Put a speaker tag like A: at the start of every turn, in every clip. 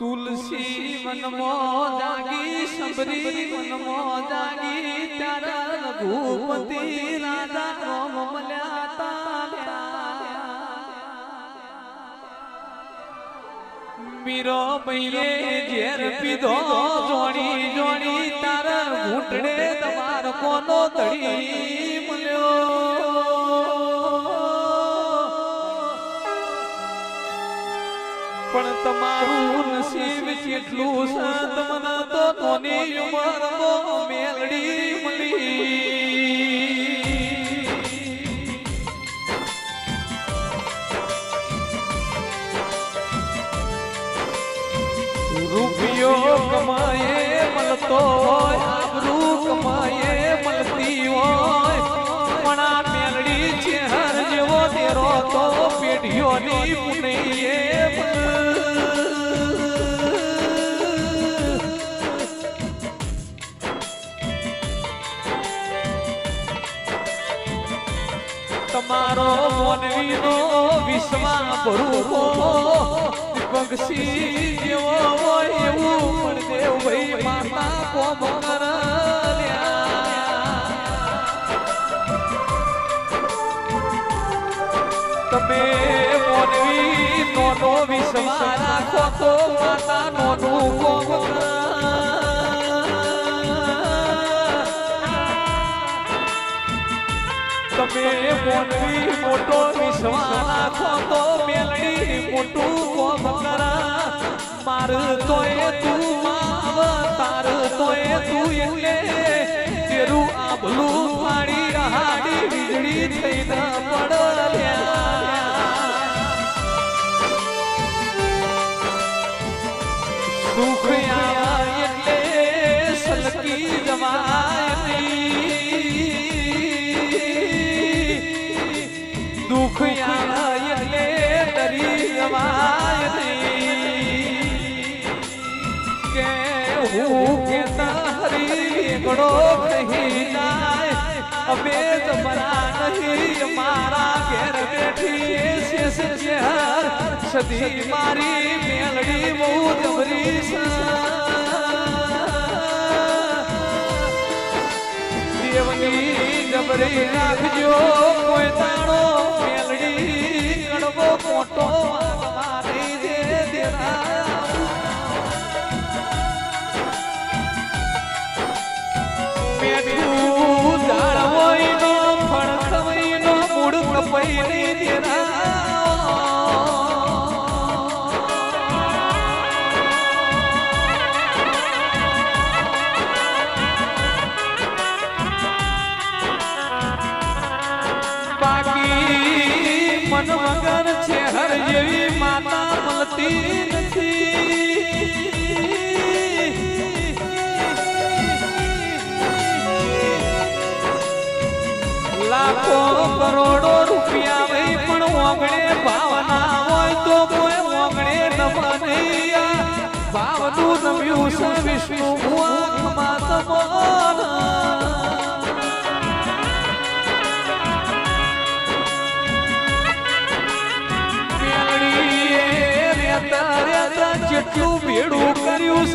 A: તુલસી વનમો જાગી શબરી વનમો જાગી ત્યારે રઘુપતિ રાજા રોમ મળ્યા. મીરો ભાઈએ ઝેર પીધો જોણી જોણી તારા ઘૂંટડે તમાર કોનો તળી મળ્યો તમારું નસીબ કેટલું છે તમને તો તોની ઉંમરમાં મેલડી મળી. રૂપિયો કમાયે મળતો હોય, આબરૂ કમાયે મળતી હોય. પણ આ મેલડી છે હર જેવો તેરો તો પેઢીઓની તમારો મોનવીનો વિશ્વા ભરવો પક્ષી જેવો હોય એવું પણ દેવ ભાઈ માતા કોમ તમે મોનવી નોનો વિશ્વા રાખો તો માતા નોનું કોમ તમે મોનવી મોટો વિશ્વાસ. રાખો તો મેલડી મોટું કોમ કરા. માર તું માવ તાર તોય તું એટલે તેરું આભલું પાડી રહાડી વીજળી થઈને પડલ્યા સુખ હું કેતા હરી ગણો કહી જાય અમે તમારા નહીં મારા ઘેર બેઠી છે છે શહેર સદી મારી મેલડી બહુ જબરી છે દેવની જબરી રાખજો કોઈ તાણો મેલડી કડવો મોટો બાકી મન વગર છે હર જેવી માતા મળતી નથી લાખો કરોડો રૂપિયા વહી પણ ઓગણે ભાવના હોય તો કોઈ ઓગણે ન નહીં. ભાવનું નમ્યું છે વિષ્ણુ તમારા જેટલું ભેડું કર્યું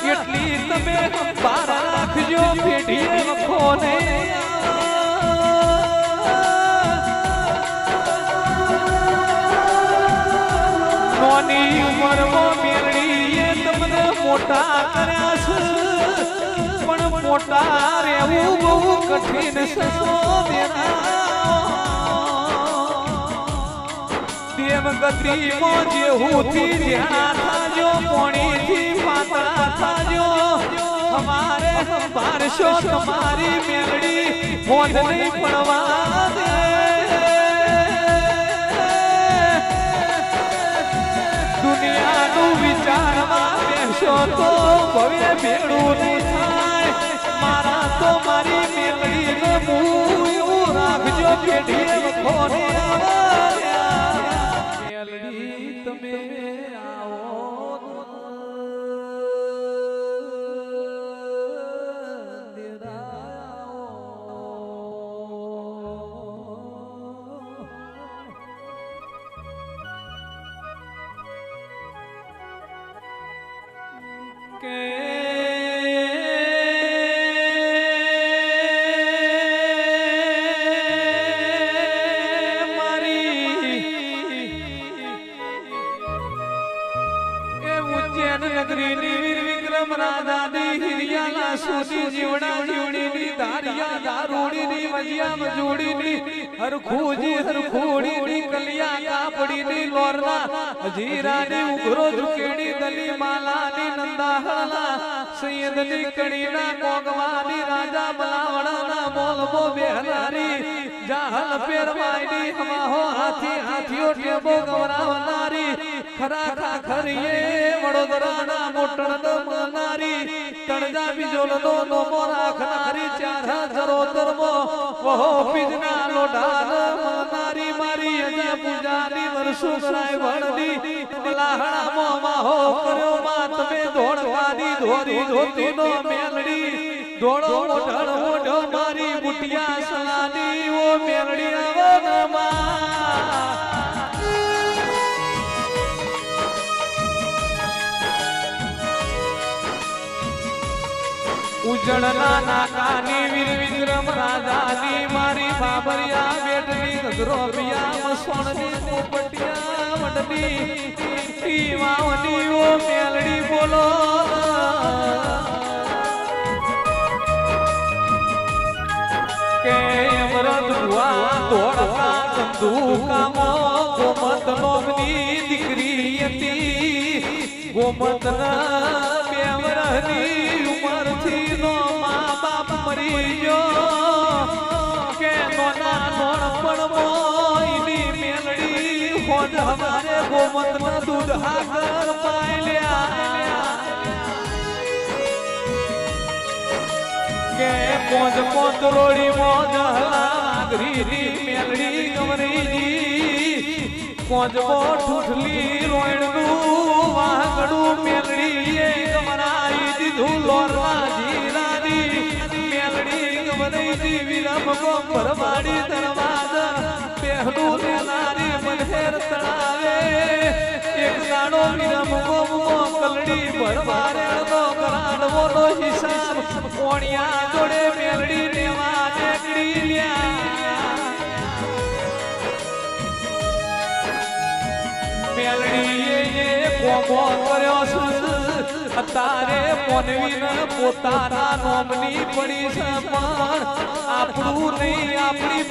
A: છે એટલી તમે બાર રાખજો પેઢીએ વખો ને નોની ઉંમરમાં મેળીએ તમને મોટા કર્યા છે. પણ મોટા રહેવું બહુ કઠિન સસો દેરા દેવગતિમાં જેહુથી જ્યાં થાજો, પોણીથી પાતળા થાજો. અમારે સંભાળશો તમારી મેલડી મોજ નહીં પડવા દે. દુનિયાનું વિચારવા બેસો તો ભવે ભેડું નહીં થાય. મારા તો મારી મેલડી મૂ રાખજો પેઢીએ ખોરી આવ્યા સુધી જીવડા જીવડીની ધારિયા દારૂડીની મજિયા મજૂડીની હરખૂજી હરખૂડીની કલિયા કાપડીની લોરના, હજીરાની ઉઘરો ઝુકેડી દલી માલાની નંદાહળના, સૈયદની કડીના કોગવાની રાજા બલાવડાના મોલમો બેહનારી, જાહલ પેરવાઈની હમાહો હાથી હાથીઓ ટેબો ગવરાવનારી, ખરા ખા ખરીએ વડોદરાના મોટણ મનારી તણજા બીજોલનો નોમો રાખનારી ચાર હજારો ધર્મો ઓહો પીજના લોઢાન મનારી મારી અજા પૂજાની વર્ષો કરાય વળની લાહણા મોમાં હો કર્યો માં તમે ધોળકાની ધોરી ધોતીનો મેલડી, ધોળો મોઢળ મોઢો મારી બુટિયા સલાની, ઓ મેલડી આવનમાં ઉજળના નાકાની વીર વિક્રમ રાજાની મારી બાબરિયા બેટની ગગરો પિયા મસોણની પોપટિયા વડની વાવની ઓ મેલડી બોલો. કે અમરત ભુવા તોડકા કંદુકામો ગોમત નોમની દીકરી હતી. ગોમત હોજ હમારે ગોમત ના દૂધ હાકર પાયલ્યા કે પોંજ પોંજ રોડી મોજ હલાગરીની મેલડી ગમરીજી. પોંજ ઠૂઠલી રોયણનું વાગડું મેલડી એ ગમરાઈ દીધું લોરના જીરાની મેલડી ગમરીજી વિરમ ગોબર વાડી દરવાજ. પહેલું મનહેર તણાવે, એક દાડો વિના મુકો મુકો, કલડી ભરવારે નો કરાડવો નો હિસાબ, કોણિયા જોડે મેલડી દેવા નેકડી લ્યા. અત્યારે મોનવીને પોતાના નોમની પડી છે પણ આપણું નહીં, આપણી